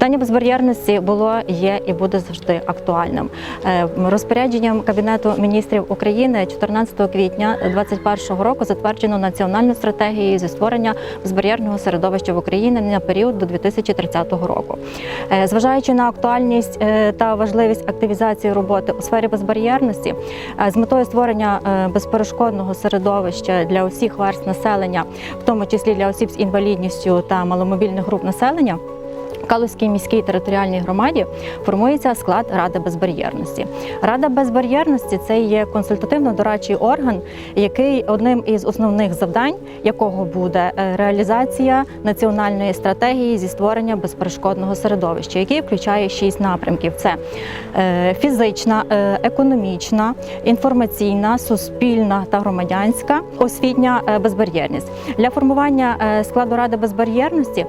Питання безбар'єрності було, є і буде завжди актуальним. Е, Розпорядженням Кабінету міністрів України 14 квітня 2021 року затверджено національну стратегію зі створення безбар'єрного середовища в Україні на період до 2030 року. Е, Зважаючи на актуальність е, та важливість активізації роботи у сфері безбар'єрності, з метою створення безперешкодного середовища для усіх верст населення, в тому числі для осіб з інвалідністю та маломобільних груп населення. Калузькій міській територіальній громаді формується склад Ради безбар'єрності. Рада безбар'єрності це є консультативно-дорадчий орган, який одним із основних завдань якого буде е, реалізація національної стратегії зі створення безперешкодного середовища, який включає шість напрямків: це е, фізична, е, економічна, інформаційна, суспільна та громадянська, освітня безбар'єрність. Для формування складу ради безбар'єрності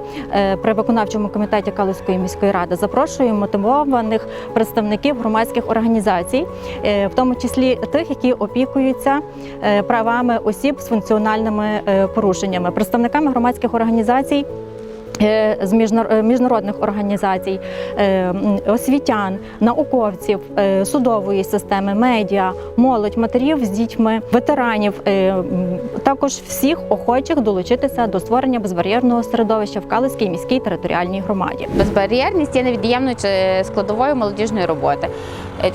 при виконавчому комітеті Калузької міської ради запрошуємо мотивованих представників громадських організацій, е, в тому числі тих, які опікуються е, правами осіб з функціональними е, порушеннями, представниками громадських організацій. Е, З е, міжнародних організацій, е, освітян, науковців, судової системи, медіа, молодь, матерів з дітьми, ветеранів, також всіх охочих долучитися до створення безбар'єрного середовища в Калицькій міській територіальній громаді. Безбар'єрність є невід'ємною складовою молодіжної роботи.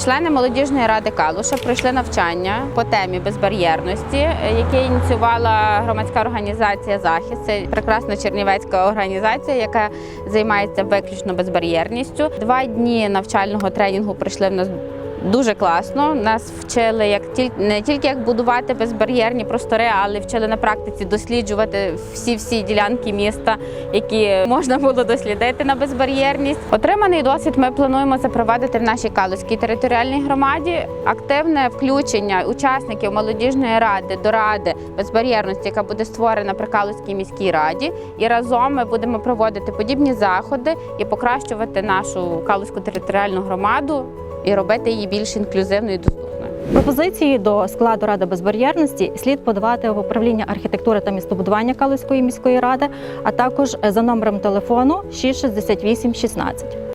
Члени молодіжної ради Калуша пройшли навчання по темі безбар'єрності, яке ініціювала громадська організація Захист. Це прекрасна чернівецька організація, яка займається виключно безбар'єрністю. Два дні навчального тренінгу прийшли в нас. Дуже класно. Нас вчили як тіль- не тільки як будувати безбар'єрні простори, але вчили на практиці досліджувати всі всі ділянки міста, які можна було дослідити на безбар'єрність. Отриманий досвід ми плануємо запровадити в нашій Калузькій територіальній громаді. Активне включення учасників молодіжної ради до ради безбар'єрності, яка буде створена при Калузькій міській раді. І разом ми будемо проводити подібні заходи і покращувати нашу Калузьку територіальну громаду і робити її більш інклюзивною і доступною. Пропозиції до складу ради безбар'єрності слід подавати в управління архітектури та містобудування Калузької міської ради, а також за номером телефону 668 16.